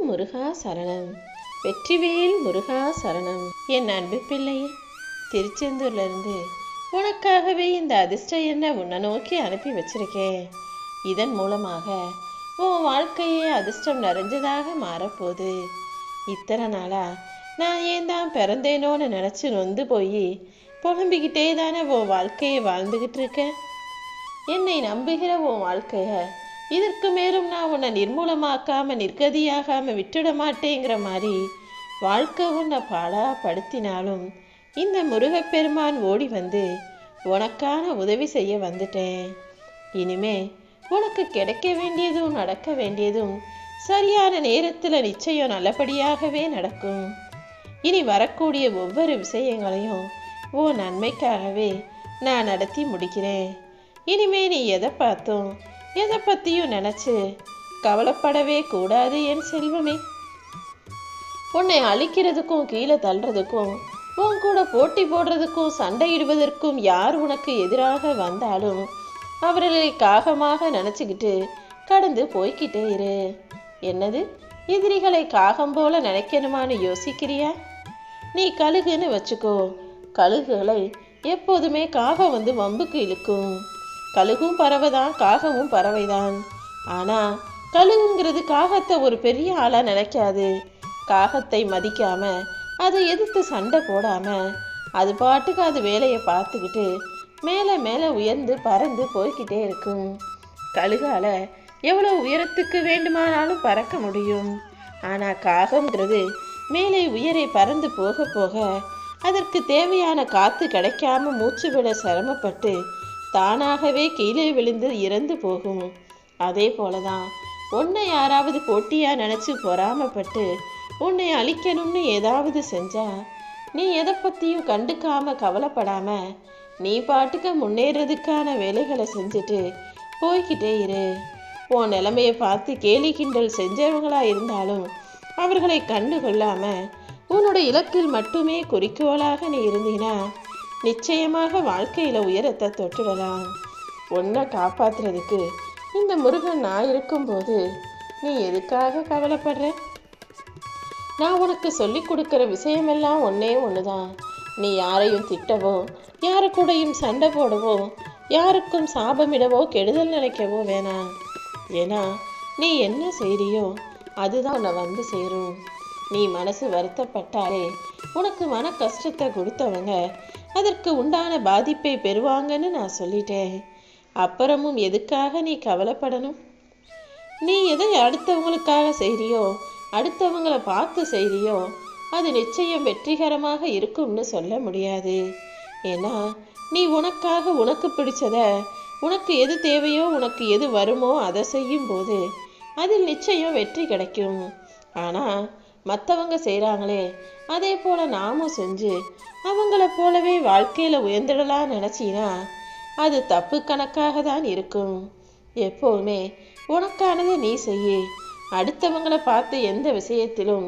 ஓம் முருகா சரணம் வெற்றிவேல் முருகா சரணம் என் அன்பு பிள்ளையே திருச்செந்தூர்ல இருந்து உனக்காகவே இந்த அதிர்ஷ்ட எண்ணை உன்னை நோக்கி அனுப்பி வச்சிருக்கேன். இதன் மூலமாக உன் வாழ்க்கையே அதிர்ஷ்டம் நிறைஞ்சதாக மாறப்போகுது. இத்தனை நாளா நான் ஏன் தான் பிறந்தேனோன்னு நினச்சி நொந்து போய் புலம்பிக்கிட்டே தானே உன் வாழ்க்கையை வாழ்ந்துக்கிட்டு இருக்கேன்? என்னை நம்புகிற உன் வாழ்க்கையை இதற்கு மேலும் நான் உன்னை நிர்மூலமாக்காம நிர்கதியாகாம விட்டுட மாட்டேங்கிற மாதிரி வாழ்க்கை உன்னை பாடா படுத்தினாலும் இந்த முருகப்பெருமான் ஓடி வந்து உனக்கான உதவி செய்ய வந்துட்டேன். இனிமே உனக்கு கிடைக்க வேண்டியதும் நடக்க வேண்டியதும் சரியான நேரத்தில் நிச்சயம் நல்லபடியாகவே நடக்கும். இனி வரக்கூடிய ஒவ்வொரு விஷயங்களையும் ஓ நன்மைக்காகவே நான் நடத்தி முடிக்கிறேன். இனிமே நீ எதை பார்த்தும் எதை பற்றியும் நினச்சி கவலைப்படவே கூடாது என் செல்வமே. உன்னை அழிக்கிறதுக்கும் கீழே தள்ளுறதுக்கும் உன் கூட போட்டி போடுறதுக்கும் சண்டையிடுவதற்கும் யார் உனக்கு எதிராக வந்தாலும் அவர்களை காகமாக நினச்சிக்கிட்டு கடந்து போய்கிட்டே இரு. என்னது? எதிரிகளை காகம் போல நினைக்கணுமான்னு யோசிக்கிறியா? நீ கழுகுன்னு வச்சுக்கோ. கழுகுகளை எப்போதுமே காகம் வந்து வம்புக்கு இழுக்கும். கழுகும் பறவைதான் காகமும் பறவைதான். ஆனா கழுகுங்கிறது காகத்தை ஒரு பெரிய ஆளா நினைக்காது. காகத்தை மதிக்காம அதை எதிர்த்து சண்டை போடாம அது பாட்டுக்கு அது வேலையை பார்த்துக்கிட்டு மேலே மேலே உயர்ந்து பறந்து போய்க்கிட்டே இருக்கும். கழுகால எவ்வளோ உயரத்துக்கு வேண்டுமானாலும் பறக்க முடியும். ஆனால் காகங்கிறது மேலே உயரை பறந்து போக போக அதற்கு தேவையான காற்று கிடைக்காம மூச்சு விட சிரமப்பட்டு தானாகவே கீழே விழுந்து இறந்து போகும். அதே போலதான் உன்னை யாராவது போட்டியா நினைச்சு பொறாமப்பட்டு உன்னை அழிக்கணும்னு ஏதாவது செஞ்சா நீ எதை பத்தியும் கண்டுக்காம கவலைப்படாம நீ பாட்டுக்கு முன்னேறதுக்கான வேலைகளை செஞ்சுட்டு போய்கிட்டே இரு. உன் நிலைமையை பார்த்து கேலி கிண்டல் செஞ்சவங்களா இருந்தாலும் அவர்களை கண்டு கொள்ளாமல் உன்னோட இலக்கில் மட்டுமே குறிக்கோளாக நீ இருந்தீனா நிச்சயமாக வாழ்க்கையில உயரத்தை தொட்டுடலாம். உன்னை காப்பாத்துறதுக்கு இந்த முருகன் நான் இருக்கும்போது நீ எதுக்காக கவலைப்படுற? நான் உனக்கு சொல்லிக் கொடுக்குற விஷயமெல்லாம் ஒன்னே ஒண்ணுதான். நீ யாரையும் திட்டவோ யாரு கூடயும் சண்டை போடவோ யாருக்கும் சாபமிடவோ கெடுதல் நினைக்கவோ வேணாம். ஏன்னா நீ என்ன செய்கிறியோ அதுதான் உன்னை வந்து சேரும். நீ மனசு வருத்தப்பட்டாலே உனக்கு மன கஷ்டத்தை கொடுத்தவங்க அதற்கு உண்டான பாதிப்பை பெறுவாங்கன்னு நான் சொல்லிட்டேன். அப்புறமும் எதுக்காக நீ கவலைப்படணும்? நீ எதை அடுத்தவங்களுக்காக செய்கிறியோ அடுத்தவங்களை பார்த்து செய்கிறியோ அது நிச்சயம் வெற்றிகரமாக இருக்கும்னு சொல்ல முடியாது. ஏன்னா நீ உனக்காக உனக்கு பிடிச்சத உனக்கு எது தேவையோ உனக்கு எது வருமோ அதை செய்யும் போது அதில் நிச்சயம் வெற்றி கிடைக்கும். ஆனால் மற்றவங்க செய்கிறாங்களே அதே போல் நாமும் செஞ்சு அவங்கள போலவே வாழ்க்கையில் உயர்ந்திடலாம் நினச்சினா அது தப்பு கணக்காக தான் இருக்கும். எப்போவுமே உனக்கானதை நீ செய்ய. அடுத்தவங்களை பார்த்து எந்த விஷயத்திலும்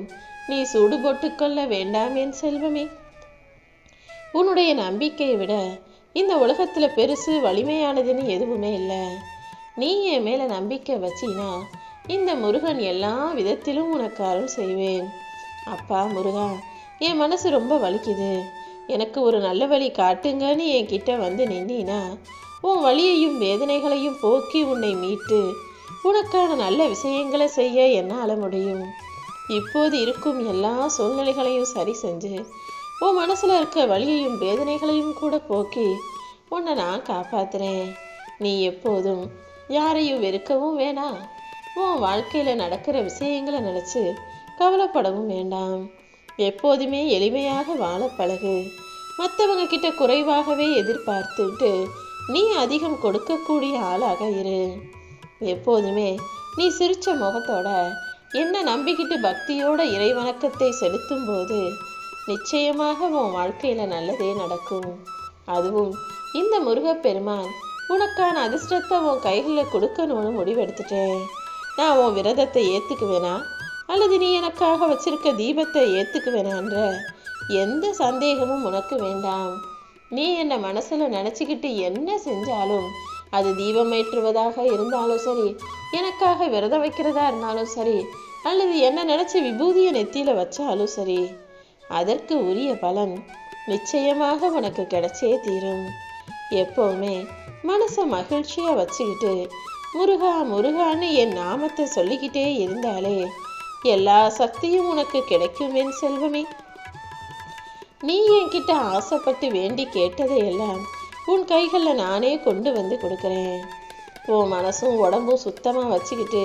நீ சூடு போட்டுக்கொள்ள வேண்டாம் என் செல்வமே. உன்னுடைய நம்பிக்கையை விட இந்த உலகத்தில் பெருசு வலிமையானதுன்னு எதுவுமே இல்லை. நீ என் மேலே நம்பிக்கை வச்சினா இந்த முருகன் எல்லா விதத்திலும் உனக்கு அருள் செய்வேன். அப்பா முருகா என் மனசு ரொம்ப வலிக்குது. எனக்கு ஒரு நல்ல வழி காட்டுங்கன்னு என் கிட்ட வந்து நின்னா உன் வலியையும் வேதனைகளையும் போக்கி உன்னை மீட்டு உனக்கான நல்ல விஷயங்களை செய்ய என்னால் முடியும். இப்போது இருக்கும் எல்லா சூழ்நிலைகளையும் சரி செஞ்சு உன் மனசில் இருக்க வழியையும் வேதனைகளையும் கூட போக்கி உன்னை நான் காப்பாத்துறேன். நீ எப்போதும் யாரையும் வெறுக்கவும் வேணாம். உன் வாழ்க்கையில் நடக்கிற விஷயங்களை நினச்சி கவலைப்படவும் வேண்டாம். எப்போதுமே எளிமையாக வாழ பழகு. மற்றவங்க கிட்ட குறைவாகவே எதிர்பார்த்துட்டு நீ அதிகம் கொடுக்கக்கூடிய ஆளாக இரு. எப்போதுமே நீ சிரிச்ச முகத்தோட என்ன நம்பிக்கிட்டு பக்தியோட இறைவணக்கத்தை செலுத்தும் போது நிச்சயமாக உன் வாழ்க்கையில் நல்லதே நடக்கும். அதுவும் இந்த முருகப்பெருமான் உனக்கான அதிர்ஷ்டத்தை உன் கைகளில் கொடுக்கணும்னு முடிவெடுத்துட்டேன். நான் உன் விரதத்தை ஏற்றுக்குவேனா அல்லது நீ எனக்காக வச்சிருக்க தீபத்தை ஏற்றுக்குவேனான்ற எந்த சந்தேகமும் உனக்கு வேண்டாம். நீ என்னை மனசுல நினச்சிக்கிட்டு என்ன செஞ்சாலும் அது தீபம் ஏற்றுவதாக இருந்தாலும் சரி எனக்காக விரதம் வைக்கிறதா இருந்தாலும் சரி அல்லது என்ன நினச்சி விபூதியை நெத்தியில் வச்சாலும் சரி அதற்கு உரிய பலன் நிச்சயமாக உனக்கு கிடைச்சே தீரும். எப்போவுமே மனசை மகிழ்ச்சியாக வச்சுக்கிட்டு முருகா முருகான்னு என் நாமத்தை சொல்லிக்கிட்டே இருந்தாலே எல்லா சக்தியும் உனக்கு கிடைக்கும் என் செல்வமே. நீ என்கிட்ட ஆசைப்பட்டு வேண்டி கேட்டதையெல்லாம் உன் கைகளில் நானே கொண்டு வந்து கொடுக்குறேன். உன் மனசும் உடம்பும் சுத்தமாக வச்சுக்கிட்டு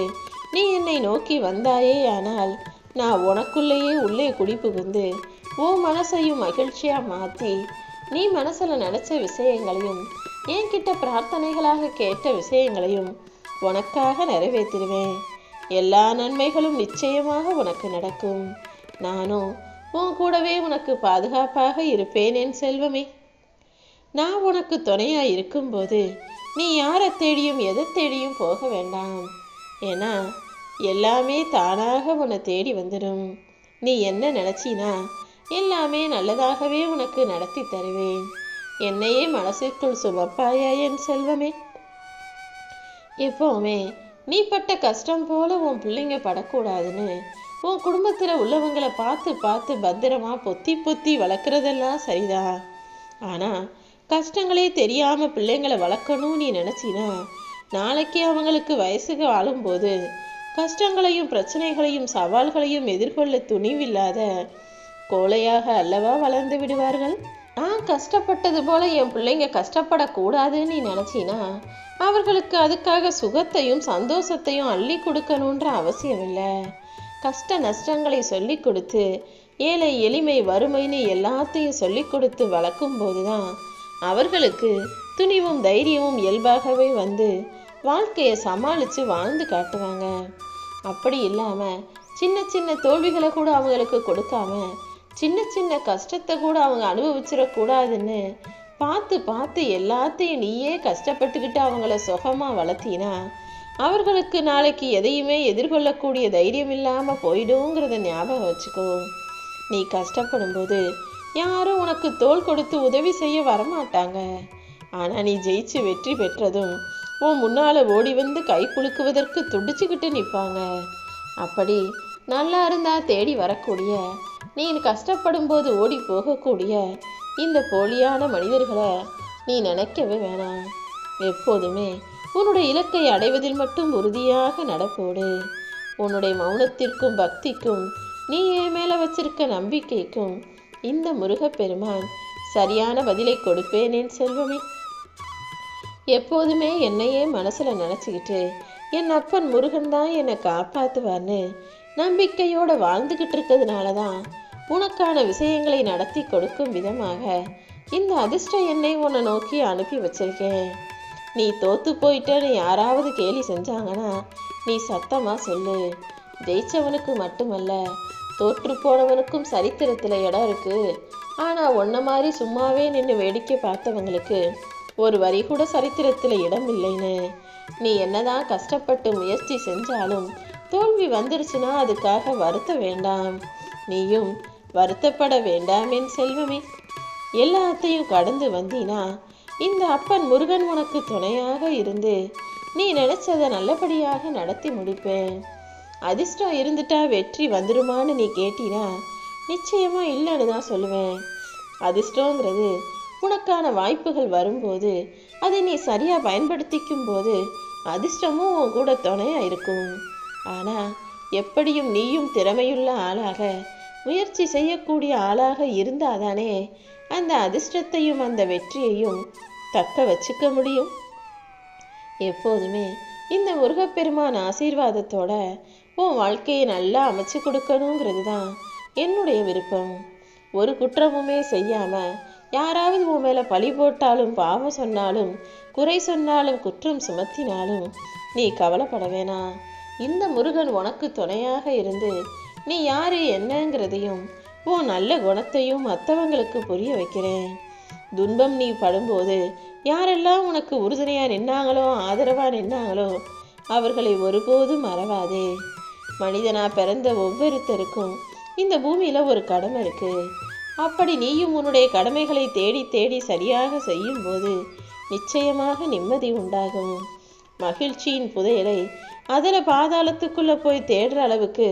நீ என்னை நோக்கி வந்தாயே ஆனால் நான் உனக்குள்ளேயே உள்ளே குடி புகுந்து உன் மனசையும் மகிழ்ச்சியாக மாற்றி நீ மனசில் நினச்ச விஷயங்களையும் என்கிட்ட பிரார்த்தனைகளாக கேட்ட விஷயங்களையும் உனக்காக நிறைவேற்றிடுவேன். எல்லா நன்மைகளும் நிச்சயமாக உனக்கு நடக்கும். நானும் உன் கூடவே உனக்கு பாதுகாப்பாக இருப்பேன் என் செல்வமே. நான் உனக்கு துணையா இருக்கும்போது நீ யாரை தேடியும் எதை தேடியும் போக வேண்டாம். ஏன்னா எல்லாமே தானாக உன்னை தேடி வந்துடும். நீ என்ன நினைச்சினா எல்லாமே நல்லதாகவே உனக்கு நடத்தி தருவேன். என்னையே மனசுக்குள் சுமப்பாயா என் செல்வமே? எப்பவுமே நீ பட்ட கஷ்டம் போல உன் பிள்ளைங்க படக்கூடாதுன்னு உன் குடும்பத்தில் உள்ளவங்களை பார்த்து பார்த்து பத்திரமா பொத்தி பொத்தி வளர்க்குறதெல்லாம் சரிதான் ஆனால் கஷ்டங்களே தெரியாமல் பிள்ளைங்களை வளர்க்கணும்னு நீ நினச்சினா நாளைக்கு அவங்களுக்கு வயசுக்கு வாழும்போது கஷ்டங்களையும் பிரச்சனைகளையும் சவால்களையும் எதிர்கொள்ள துணிவில்லாத கோழையாக அல்லவா வளர்ந்து விடுவார்கள்? நான் கஷ்டப்பட்டது போல என் பிள்ளைங்க கஷ்டப்படக்கூடாதுன்னு நீ நினச்சினா அவர்களுக்கு அதுக்காக சுகத்தையும் சந்தோஷத்தையும் அள்ளி கொடுக்கணுன்ற அவசியம் இல்லை கஷ்ட நஷ்டங்களை சொல்லி கொடுத்து ஏழை எளிமை வறுமைன்னு எல்லாத்தையும் சொல்லி கொடுத்து வளர்க்கும் போதுதான் அவர்களுக்கு துணிவும் தைரியமும் இயல்பாகவே வந்து வாழ்க்கையை சமாளித்து வாழ்ந்து காட்டுவாங்க. அப்படி இல்லாமல் சின்ன சின்ன தோல்விகளை கூட அவங்களுக்கு கொடுக்காம சின்ன சின்ன கஷ்டத்தை கூட அவங்க அனுபவிச்சிடக்கூடாதுன்னு பார்த்து பார்த்து எல்லாத்தையும் நீயே கஷ்டப்பட்டுக்கிட்டு அவங்கள சுகமாக வளர்த்தினா அவர்களுக்கு நாளைக்கு எதையுமே எதிர்கொள்ளக்கூடிய தைரியம் இல்லாமல் போயிடுங்கிறத ஞாபகம் வச்சுக்கோ. நீ கஷ்டப்படும் போது யாரும் உனக்கு தோல் கொடுத்து உதவி செய்ய வரமாட்டாங்க. ஆனால் நீ ஜெயிச்சு வெற்றி பெற்றதும் உன் முன்னால் ஓடி வந்து கை குலுக்குவதற்கு துடிச்சுக்கிட்டு நிற்பாங்க அப்படி நல்லா இருந்தா தேடி வரக்கூடிய நீ கஷ்டப்படும் போது ஓடி போகக்கூடிய இந்த போலியான மனிதர்களை நீ நினைக்கவே வேணாம். எப்போதுமே உன்னுடைய இலக்கை அடைவதில் மட்டும் உறுதியாக நடப்போடு. உன்னுடைய மௌனத்திற்கும் பக்திக்கும் நீ என் மேலே வச்சிருக்க நம்பிக்கைக்கும் இந்த முருகப்பெருமான் சரியான பதிலை கொடுப்பேன் என் செல்வமே. எப்போதுமே என்னையே மனசில் நினச்சிக்கிட்டு என் அப்பன் முருகன் தான் என்னை காப்பாற்றுவார்னு நம்பிக்கையோடு வாழ்ந்துக்கிட்டு இருக்கிறதுனால தான் உனக்கான விஷயங்களை நடத்தி கொடுக்கும் விதமாக இந்த அதிர்ஷ்ட எண்ணை உன்னை நோக்கி அனுப்பி வச்சிருக்கேன். நீ தோத்து போயிட்டேன்னு யாராவது கேலி செஞ்சாங்கன்னா நீ சத்தமா சொல்லு. ஜெயிச்சவனுக்கு மட்டுமல்ல தோற்று போனவனுக்கும் சரித்திரத்தில் இடம் இருக்கு. ஆனால் ஒன்ன மாதிரி சும்மாவே நின்று வேடிக்கை பார்த்தவங்களுக்கு ஒரு வரி கூட சரித்திரத்தில் இடம் இல்லைன்னு. நீ என்னதான் கஷ்டப்பட்டு முயற்சி செஞ்சாலும் தோல்வி வந்துருச்சுன்னா அதுக்காக வருத்த வேண்டாம். நீயும் வருத்தப்பட வேண்டாம் என் செல்வமே. எல்லாத்தையும் கடந்து வந்தீனா இந்த அப்பன் முருகன் உனக்கு துணையாக இருந்து நீ நினைச்சதை நல்லபடியாக நடத்தி முடிப்பேன். அதிர்ஷ்டம் இருந்துட்டா வெற்றி வந்துருமான்னு நீ கேட்டினா நிச்சயமா இல்லைன்னு தான் சொல்லுவேன். அதிர்ஷ்டங்கிறது உனக்கான வாய்ப்புகள் வரும்போது அதை நீ சரியா பயன்படுத்திக்கும் போது அதிர்ஷ்டமும் உன் கூட துணையா இருக்கும். ஆனா எப்படியும் நீயும் திறமையுள்ள ஆளாக முயற்சி செய்யக்கூடிய ஆளாக இருந்தாதானே அந்த அதிர்ஷ்டத்தையும் அந்த வெற்றியையும் தக்க வச்சுக்க முடியும்? எப்போதுமே இந்த முருகப்பெருமான் ஆசீர்வாதத்தோட உன் வாழ்க்கையை நல்லா அமைச்சு கொடுக்கணுங்கிறது தான் என்னுடைய விருப்பம். ஒரு குற்றமுமே செய்யாம யாராவது உன் மேல பழி போட்டாலும் பாவம் சொன்னாலும் குறை சொன்னாலும் குற்றம் சுமத்தினாலும் நீ கவலைப்பட வேணாம். இந்த முருகன் உனக்கு துணையாக இருந்து நீ யாரு என்னங்கிறதையும் உன் நல்ல குணத்தையும் மற்றவங்களுக்கு புரிய வைக்கிறேன். துன்பம் நீ படும்போது யாரெல்லாம் உனக்கு உறுதுணையாக நின்னாங்களோ ஆதரவாக நின்னாங்களோ அவர்களை ஒருபோதும் மறவாதே. மனிதனா பிறந்த ஒவ்வொருத்தருக்கும் இந்த பூமியில ஒரு கடமை இருக்கு. அப்படி நீயும் உன்னுடைய கடமைகளை தேடி தேடி சரியாக செய்யும் போது நிச்சயமாக நிம்மதி உண்டாகும். மகிழ்ச்சியின் புதையலை அதில் பாதாளத்துக்குள்ளே போய் தேடுற அளவுக்கு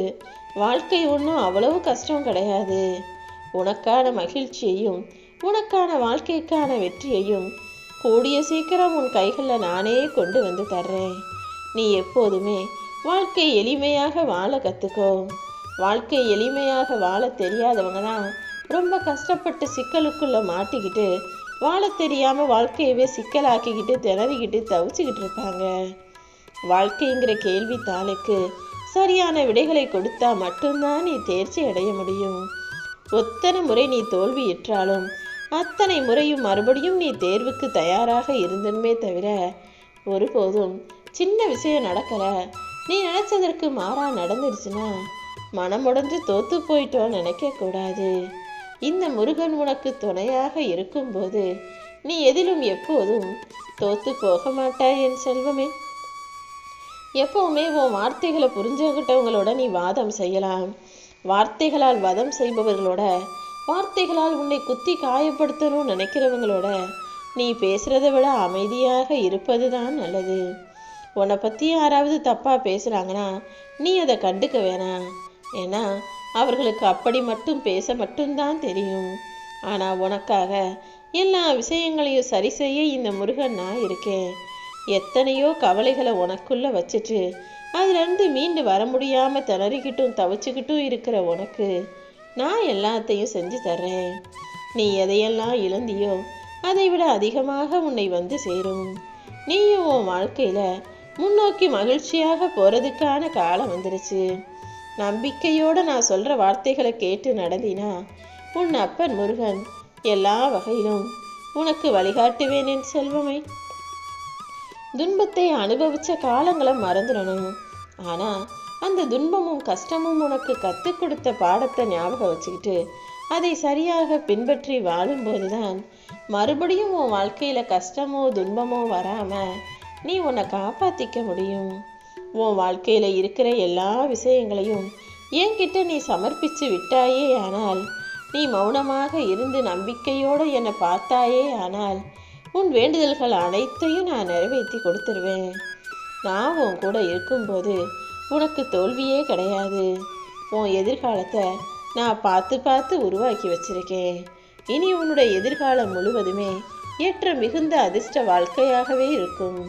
வாழ்க்கை ஒன்றும் அவ்வளவு கஷ்டம் கிடையாது. உனக்கான மகிழ்ச்சியையும் உனக்கான வாழ்க்கைக்கான வெற்றியையும் கூடிய சீக்கிரம் உன் கைகளில் நானே கொண்டு வந்து தர்றேன். நீ எப்போதுமே வாழ்க்கை எளிமையாக வாழ கற்றுக்கோ வாழ்க்கை எளிமையாக வாழ தெரியாதவங்க தான் ரொம்ப கஷ்டப்பட்டு சிக்கலுக்குள்ளே மாட்டிக்கிட்டு வாழ தெரியாமல் வாழ்க்கையவே சிக்கலாக்கிக்கிட்டு திணறிக்கிட்டு தவிச்சுக்கிட்டு இருப்பாங்க. வாழ்க்கைங்கிற கேள்வித்தாளுக்கு சரியான விடைகளை கொடுத்தா மட்டும்தான் நீ தேர்ச்சி அடைய முடியும். ஒத்தனை முறை நீ தோல்வியிற்றாலும் அத்தனை முறையும் மறுபடியும் நீ தேர்வுக்கு தயாராக இருந்தனுமே தவிர ஒருபோதும் சின்ன விஷயம் நடக்கல. நீ நினைச்சதற்கு மாறா நடந்துருச்சுன்னா மனமுடைஞ்சு தோத்து போயிட்டோன்னு நினைக்க கூடாது. இந்த முருகன் உனக்கு துணையாக இருக்கும்போது நீ எதிலும் எப்போதும் தோத்து போக மாட்டாய் என் செல்வமே. எப்பவுமே உன் வார்த்தைகளை புரிஞ்சுக்கிட்டவங்களோட நீ வாதம் செய்யலாம். வார்த்தைகளால் வதம் செய்பவர்களோட வார்த்தைகளால் உன்னை குத்தி காயப்படுத்தணும்னு நினைக்கிறவங்களோட நீ பேசுறதை விட அமைதியாக இருப்பது தான் நல்லது. உன்னை பற்றி யாராவது தப்பாக பேசுகிறாங்கன்னா நீ அதை கண்டுக்க வேணாம். ஏன்னா அவர்களுக்கு அப்படி மட்டும் பேச மட்டும்தான் தெரியும். ஆனால் உனக்காக எல்லா விஷயங்களையும் சரி செய்ய இந்த முருகன் நான் இருக்கேன். எத்தனையோ கவலைகளை உனக்குள்ள வச்சுட்டு அதுலேருந்து மீண்டு வர முடியாமல் திணறிக்கிட்டும் தவிச்சுக்கிட்டும் இருக்கிற உனக்கு நான் எல்லாத்தையும் செஞ்சு தர்றேன். நீ எதையெல்லாம் இழந்தியோ அதை விட அதிகமாக உன்னை வந்து சேரும். நீயும் உன் வாழ்க்கையில் முன்னோக்கி மகிழ்ச்சியாக போகிறதுக்கான காலம் வந்துருச்சு. நம்பிக்கையோடு நான் சொல்கிற வார்த்தைகளை கேட்டு நடந்தினா உன் அப்பன் முருகன் எல்லா வகையிலும் உனக்கு வழிகாட்டுவேன் என் துன்பத்தை அனுபவிச்ச காலங்களை மறந்துடணும். ஆனா அந்த துன்பமும் கஷ்டமும் உனக்கு கற்றுக் கொடுத்த பாடத்தை ஞாபகம் வச்சுக்கிட்டு அதை சரியாக பின்பற்றி வாழும்போதுதான் மறுபடியும் உன் வாழ்க்கையில கஷ்டமோ துன்பமோ வராம நீ உன்னை காப்பாத்திக்க முடியும். உன் வாழ்க்கையில இருக்கிற எல்லா விஷயங்களையும் என்கிட்ட நீ சமர்ப்பிச்சு விட்டாயே ஆனால் நீ மௌனமாக இருந்து நம்பிக்கையோடு என்னை பார்த்தாயே ஆனால் உன் வேண்டுதல்கள் அனைத்தையும் நான் நிறைவேற்றி கொடுத்துருவேன். நான் உன் கூட இருக்கும்போது உனக்கு தோல்வியே கிடையாது. உன் எதிர்காலத்தை நான் பார்த்து பார்த்து உருவாக்கி வச்சிருக்கேன். இனி உன்னுடைய எதிர்காலம் முழுவதுமே ஏற்ற மிகுந்த அதிர்ஷ்ட வாழ்க்கையாகவே இருக்கும்.